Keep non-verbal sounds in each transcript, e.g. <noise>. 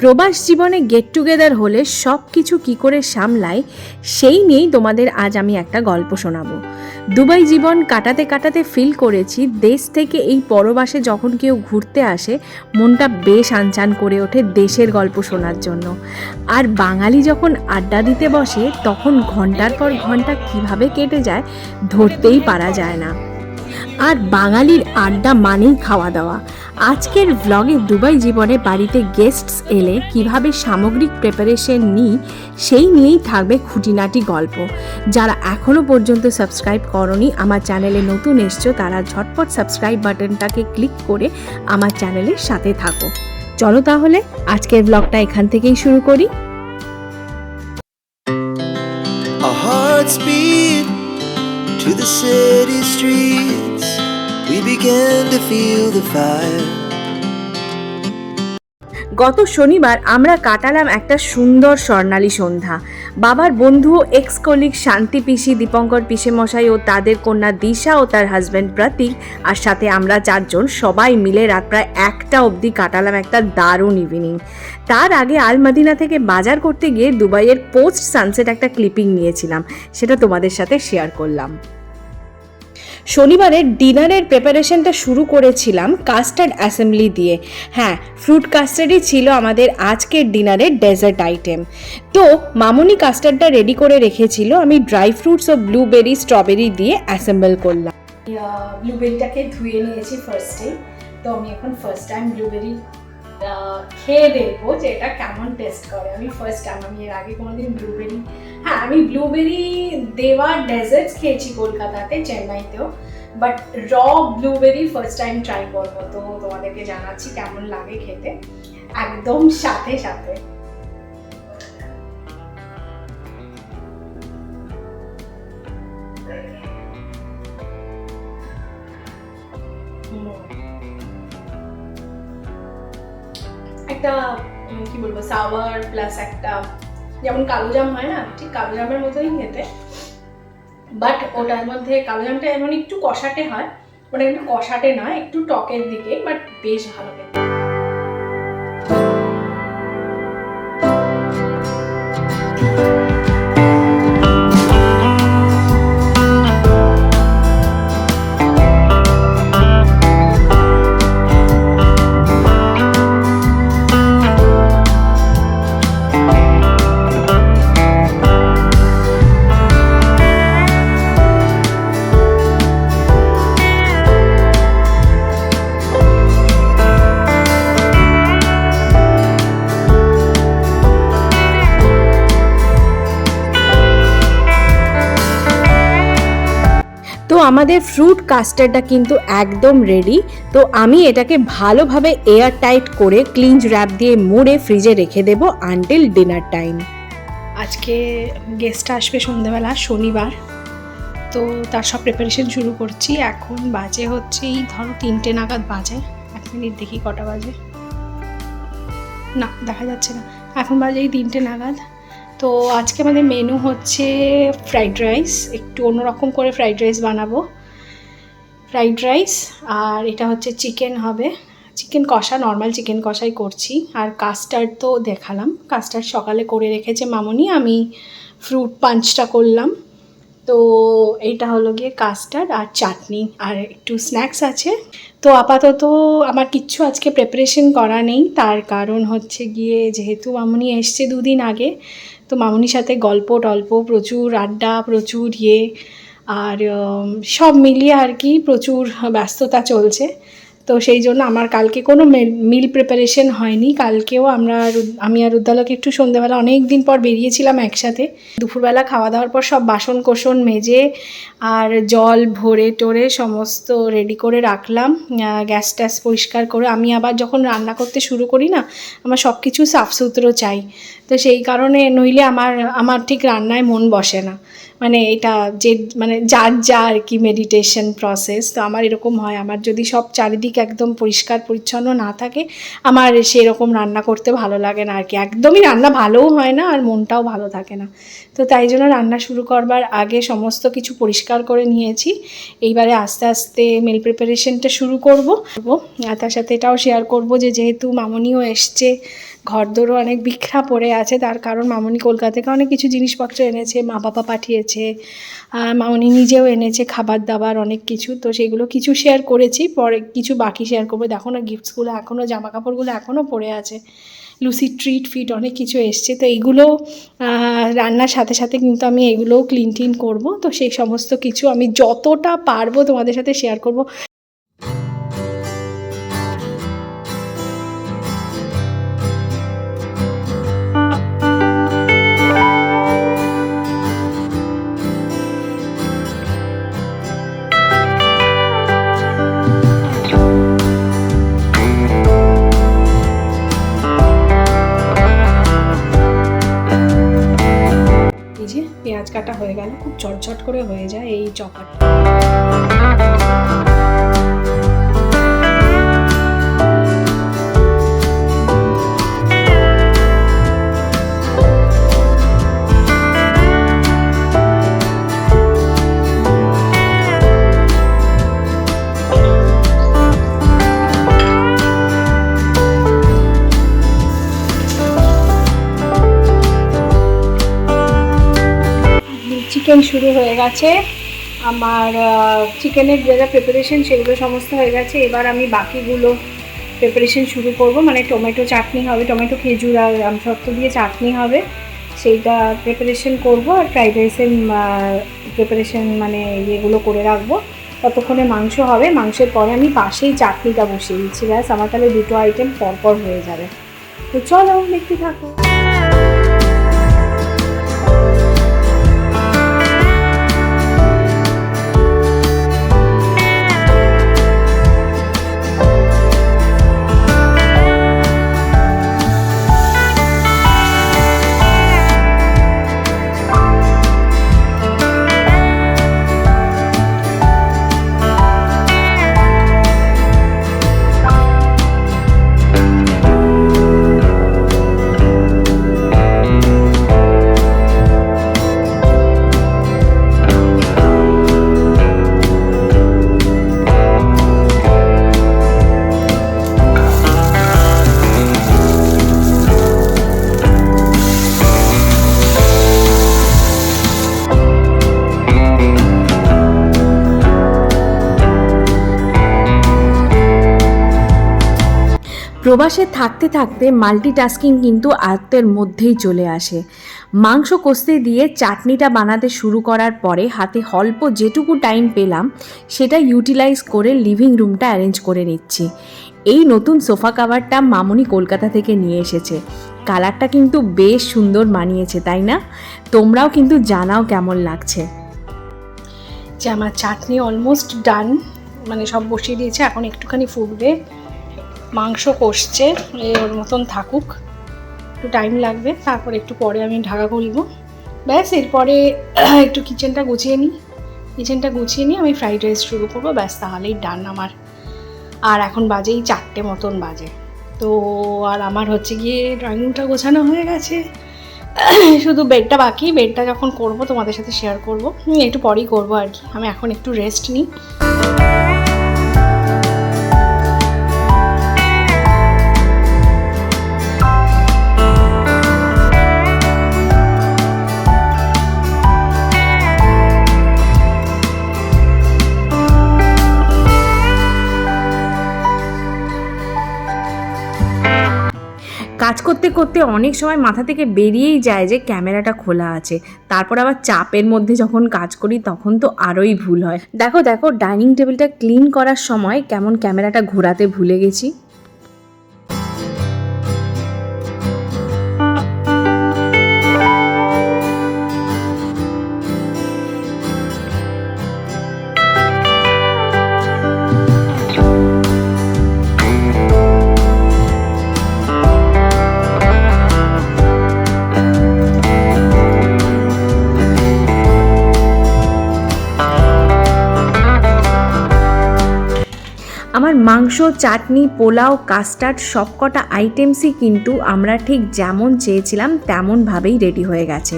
প্রবাস জীবনে get together হলে সব কিছু কী করে সামলায়, সেই নিয়েই তোমাদের আজ আমি একটা গল্প শোনাবো। দুবাই জীবন কাটাতে কাটাতে ফিল করেছি, দেশ থেকে এই পরবাসে যখন কেউ ঘুরতে আসে, মনটা বেশ আনচান করে ওঠে দেশের গল্প শোনার জন্য। আর বাঙালি যখন আড্ডা দিতে বসে, তখন ঘণ্টার পর ঘণ্টা কীভাবে কেটে যায়, ধরতেই পারা যায় না। আর বাঙালির আড্ডা মানেই খাওয়া দাওয়া। আজকের ব্লগে দুবাই জীবনে বাড়িতে গেস্টস এলে কীভাবে সামগ্রিক প্রিপারেশন নিই, সেই নিয়েই থাকবে খুঁটিনাটি গল্প। যারা এখনও পর্যন্ত সাবস্ক্রাইব করনি, আমার চ্যানেলে নতুন এসছো, তারা ঝটপট সাবস্ক্রাইব বাটনটাকে ক্লিক করে আমার চ্যানেলের সাথে থাকো। চলো তাহলে, আজকের ব্লগটা এখান থেকেই শুরু করি। To the city streets. গত শনিবার আমরা কাটালাম একটা সুন্দর স্বর্ণালী সন্ধ্যা। বাবার বন্ধু এক্স কলিগ শান্তি পিসি দীপঙ্কর মশাই ও তাদের কন্যা দিশা ও তার হাজব্যান্ড প্রতীক আর সাথে আমরা চারজন সবাই মিলে রাত প্রায় একটা অবধি কাটালাম একটা দারুণ ইভিনিং তার আগে আলমাদিনা থেকে বাজার করতে গিয়ে দুবাইয়ের পোস্ট সানসেট একটা ক্লিপিং নিয়েছিলাম। সেটা তোমাদের সাথে শেয়ার করলাম। শনিবারের ডিনারের প্রিপারেশনটা শুরু করেছিলাম কাস্টার্ড অ্যাসেম্বলি দিয়ে। হ্যাঁ ফ্রুট কাস্টার্ডই ছিল আমাদের আজকের ডিনারের ডেজার্ট আইটেম। তো মামুনি কাস্টার্ডটা রেডি করে রেখেছিল, আমি ড্রাই ফ্রুটস ও ব্লুবেরি, স্ট্রবেরি দিয়ে অ্যাসেম্বল করলাম। ব্লুবেরিটাকে ধুয়ে নিয়েছি ফার্স্টেই তো আমি এখন ফার্স্ট টাইম ব্লুবেরি খেয়ে দেখব যে এটা কেমন টেস্ট করে। আমি ফার্স্ট টাইম আমি এর আগে কোনোদিন ব্লুবেরি হ্যাঁ আমি ব্লুবেরি দেওয়া ডেজার্টস খেয়েছি কলকাতাতে, চেন্নাইতেও but raw blueberry first time try করব। তো তোমাদেরকে জানাচ্ছি কেমন লাগে খেতে। একদম সাথে সাথে। কি বলব সাওয়ার প্লাস একটা, যেমন কালো জাম হয় না, ঠিক কালো জামের মতোই খেতে। বাট ওটার মধ্যে কালো জামটা এমন একটু কষাটে হয় ওটা কিন্তু কষাটে না একটু টকের দিকে বাট বেশ ভালো খেতে। তো আমাদের ফ্রুট কাস্টার্ডটা কিন্তু একদম রেডি তো আমি এটাকে ভালোভাবে এয়ার টাইট করে ক্লিনজ র্যাপ দিয়ে মুড়ে ফ্রিজে রেখে দেব আনটিল ডিনার টাইম আজকে গেস্ট আসবে সন্ধ্যেবেলা, শনিবার। তো তার সব প্রিপারেশন শুরু করছি। এখন বাজে হচ্ছে এই ধরো তিনটে নাগাদ বাজে। এক মিনিট দেখি কটা বাজে। না, দেখা যাচ্ছে না। এখন বাজে এই তিনটে নাগাদ। তো আজকে আমাদের মেনু হচ্ছে ফ্রাইড রাইস একটু অন্যরকম করে ফ্রাইড রাইস বানাবো। ফ্রাইড রাইস আর এটা হচ্ছে চিকেন হবে। চিকেন কষা নর্মাল চিকেন কষাই করছি। আর কাস্টার্ড তো দেখালাম। কাস্টার্ড সকালে করে রেখেছে মামনি। আমি ফ্রুট পাঞ্চটা করলাম। তো এইটা হলো গিয়ে কাস্টার্ড আর চাটনি। আর একটু স্ন্যাক্স আছে। তো আপাতত আমার কিচ্ছু আজকে প্রিপারেশন করা নেই। তার কারণ হচ্ছে গিয়ে যেহেতু মামুনি এসছে দুদিন আগে, তো মামুনির সাথে গল্প টল্প, প্রচুর আড্ডা, প্রচুর ইয়ে আর সব মিলিয়ে আর কি প্রচুর ব্যস্ততা চলছে। তো সেই জন্য আমার কালকে কোনো মিল প্রিপারেশন হয়নি। কালকেও আমরা আমি আর রুদ্দালকে একটু সন্ধ্যেবেলা অনেক দিন পর বেরিয়েছিলাম একসাথে। দুপুরবেলা খাওয়া দাওয়ার পর সব বাসন কোসন মেজে আর জল ভরে টরে সমস্ত রেডি করে রাখলাম। গ্যাস ট্যাস পরিষ্কার করে আমি আবার যখন রান্না করতে শুরু করি না, আমার সব কিছু সাফসুতরো চাই। তো সেই কারণে নইলে আমার আমার ঠিক রান্নায় মন বসে না। মানে এটা যে মানে যার যা আর কি মেডিটেশন প্রসেস তো আমার এরকম হয়। আমার যদি সব চারিদিক একদম পরিষ্কার, পরিচ্ছন্ন না থাকে, আমার সেরকম রান্না করতে ভালো লাগে না আর কি। একদমই রান্না ভালোও হয় না আর মনটাও ভালো থাকে না। তো তাই জন্য রান্না শুরু করবার আগে সমস্ত কিছু পরিষ্কার করে নিয়েছি। এইবারে আস্তে আস্তে মিল প্রিপারেশনটা শুরু করব। আর তার সাথে এটাও শেয়ার করব যে, যেহেতু মামনিও এসছে ঘরদোরও অনেক বিখ্রা পড়ে আছে, তার কারণ মামনি কলকাতা থেকে অনেক কিছু জিনিসপত্র এনেছে, মা বাবা পাঠিয়েছে মামনি নিজেও এনেছে খাবার দাবার অনেক কিছু, তো সেগুলো কিছু শেয়ার করেছি, পরে কিছু বাকি শেয়ার করব। দেখো না গিফটসগুলো এখনও জামা কাপড়গুলো এখনও পড়ে আছে লুসি ট্রিট ফিট অনেক কিছু এসছে, তো এইগুলো রান্নার সাথে সাথে কিন্তু আমি এগুলোও ক্লিন টিন করব, তো সেই সমস্ত কিছু আমি যতটা পারব তোমাদের সাথে শেয়ার করব। যে পেঁয়াজ কাটা হয়ে গেল খুব চটচট করে হয়ে যায় এই চপারটা চিকেন শুরু হয়ে গেছে। আমার চিকেনের যা যা প্রিপারেশন সেগুলো সমস্ত হয়ে গেছে। এবার আমি বাকিগুলো প্রিপারেশন শুরু করব। মানে টমেটো চাটনি হবে টমেটো খেজুর আর আমসত্ত্ব দিয়ে চাটনি হবে। সেইটা প্রিপারেশন করব আর ফ্রাইড রাইসের প্রিপারেশন মানে ইয়েগুলো করে রাখব। ততক্ষণে মাংস হবে। মাংসের পরে আমি পাশেই চাটনিটা বসিয়ে দিচ্ছি। ব্যাস, আমার তাহলে দুটো আইটেম পরপর হয়ে যাবে। তো চলো, দেখতে থাকো। প্রবাসে থাকতে থাকতে মাল্টিটাস্কিং কিন্তু আয়ত্তের মধ্যেই চলে আসে। মাংস কষতে দিয়ে চাটনিটা বানাতে শুরু করার পরে হাতে অল্প যেটুকু টাইম পেলাম, সেটা ইউটিলাইজ করে লিভিং রুমটা অ্যারেঞ্জ করে নিচ্ছি। এই নতুন সোফা কাভারটা মামুনি কলকাতা থেকে নিয়ে এসেছে। কালারটা কিন্তু বেশ সুন্দর মানিয়েছে, তাই না? তোমরাও কিন্তু জানাও কেমন লাগছে। যে আমার চাটনি অলমোস্ট ডান মানে সব বসিয়ে দিয়েছে, এখন একটুখানি ফুটবে। মাংস কষছে ওর মতন থাকুক। একটু টাইম লাগবে, তারপর একটু পরে আমি ঢাকা খুলবো। ব্যাস, এরপরে <clears throat> একটু কিচেনটা গুছিয়ে নিই। কিচেনটা গুছিয়ে নিয়ে আমি ফ্রাইড রাইস শুরু করব, ব্যাস, তাহলেই ডান আমার। আর এখন বাজেই চারটে মতন বাজে। তো আর আমার হচ্ছে গিয়ে ড্রয়িং রুমটা গোছানো হয়ে গেছে। <clears throat> শুধু বেডটা বাকি। বেডটা যখন করব, তোমাদের সাথে শেয়ার করব। একটু পরেই করব আর কি। আমি এখন একটু রেস্ট নিই। কাজ করতে করতে অনেক সময় মাথা থেকে বেরিয়েই যায় যে ক্যামেরাটা খোলা আছে। তারপর আবার চাপের মধ্যে যখন কাজ করি তখন তো আরোই ভুল হয়। দেখো দেখো, ডাইনিং টেবিলটা ক্লিন করার সময় কেমন ক্যামেরাটা ঘোরাতে ভুলে গেছি। মাংস, চাটনি, পোলাও, কাস্টার্ড সবকটা আইটেমসই কিন্তু আমরা ঠিক যেমন চেয়েছিলাম তেমনভাবেই রেডি হয়ে গেছে।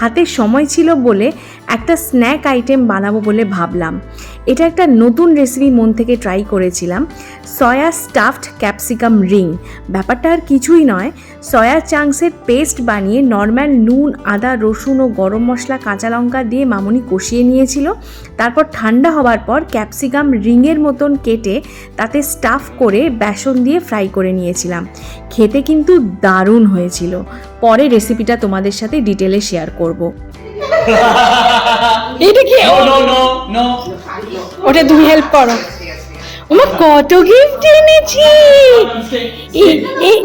হাতে সময় ছিল বলে একটা স্ন্যাক আইটেম বানাবো বলে ভাবলাম। এটা একটা নতুন রেসিপি মন থেকে ট্রাই করেছিলাম সয়া স্টাফড ক্যাপসিকাম রিং ব্যাপারটা আর কিছুই নয় সয়া চাংসের পেস্ট বানিয়ে নর্মাল নুন, আদা, রসুন ও গরম মশলা, কাঁচা লঙ্কা দিয়ে মামুনি কষিয়ে নিয়েছিল। তারপর ঠান্ডা হওয়ার পর ক্যাপসিকাম রিংয়ের মতন কেটে তাতে স্টাফ করে বেসন দিয়ে ফ্রাই করে নিয়েছিলাম। খেতে কিন্তু দারুণ হয়েছিল। পরে রেসিপিটা তোমাদের সাথে ডিটেলে শেয়ার করব। এটা কি. ওটা তুমি হেল্প করো ওমা কত গিফট এনেছি এই এই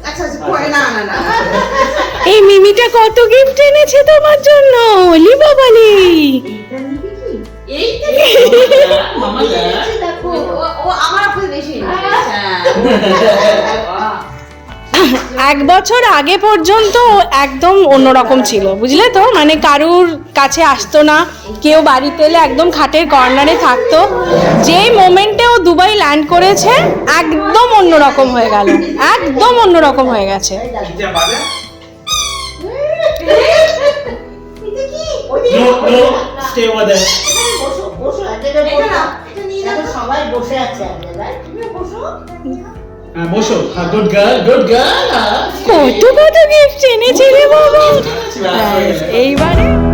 আচ্ছা আচ্ছা করে না না না এই মিমিটা কত গিফট এনেছে তোমার জন্য ওলি বাবালি আমার আপু বেশি এক বছর আগে পর্যন্ত একদম অন্যরকম ছিল বুঝলে তো? মানে কারুর কাছে আসতো না কেউ বাড়িতে এলে একদম খাটের কর্নারে থাকতো। যে মোমেন্টে ও দুবাই ল্যান্ড করেছে একদম অন্যরকম হয়ে গেল একদম অন্যরকম হয়ে গেছে। সবাই বসে আছে বসো Uh, uh. Uh. কত কত গিফট এনেছে রে বাবা এইবারে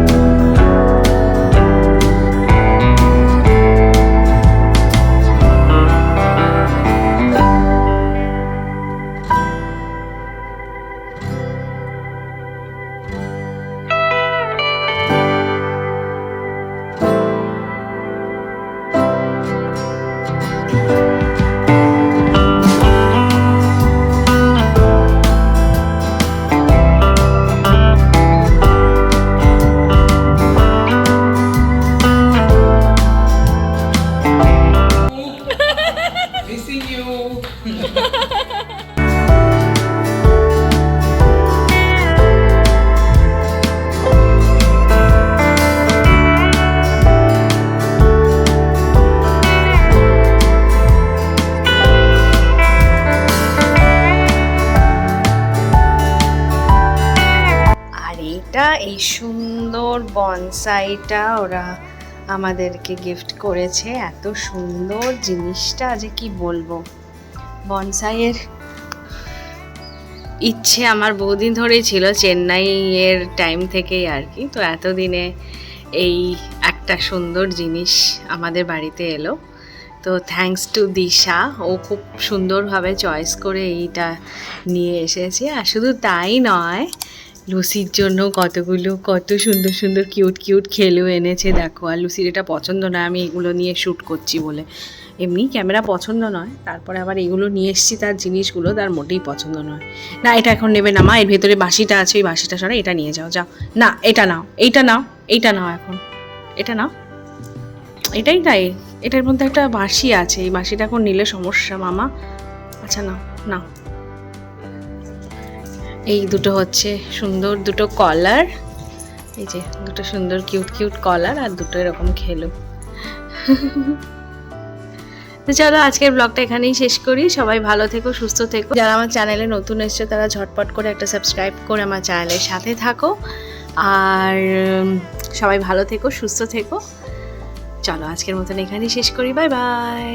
বনসাইটা ওরা আমাদেরকে গিফট করেছে। এত সুন্দর জিনিসটা যে কি বলব? বনসাইয়ের ইচ্ছে আমার বহুদিন ধরেই ছিল চেন্নাইয়ের টাইম থেকেই আর কি। তো এতদিনে এই একটা সুন্দর জিনিস আমাদের বাড়িতে এলো। তো থ্যাঙ্কস টু দিশা, ও খুব সুন্দরভাবে চয়েস করে এইটা নিয়ে এসেছে। আর শুধু তাই নয় লুসির জন্য কতগুলো, কত সুন্দর সুন্দর কিউট কিউট খেলেও এনেছে। দেখো, আর লুসির এটা পছন্দ নয়, আমি এগুলো নিয়ে শ্যুট করছি বলে। এমনি ক্যামেরা পছন্দ নয়, তারপরে আবার এগুলো নিয়ে এসেছি, তার জিনিসগুলো তার মোটেই পছন্দ নয়। না, এটা এখন নেবে না, মা, এর ভেতরে বাসিটা আছে, ওই বাসিটা সরা এটা নিয়ে যাও যাও। না, এটা নাও, এইটা নাও এইটা নাও এখন। এটা নাও। এটাই তাই, এটার মধ্যে একটা বাঁশি আছে, এই বাঁশিটা এখন নিলে সমস্যা, মামা। আচ্ছা না না এই দুটো হচ্ছে সুন্দর দুটো কলার এই যে, দুটো সুন্দর কিউট কিউট কলার আর দুটো এরকম খেলো। তো চলো আজকের ব্লগটা এখানেই শেষ করি। সবাই ভালো থেকো, সুস্থ থেকো। যারা আমার চ্যানেলে নতুন এসছে, তারা ঝটপট করে একটা সাবস্ক্রাইব করে আমার চ্যানেলের সাথে থাকো। আর সবাই ভালো থেকো, সুস্থ থেকো। চলো আজকের মতন এখানেই শেষ করি। Bye bye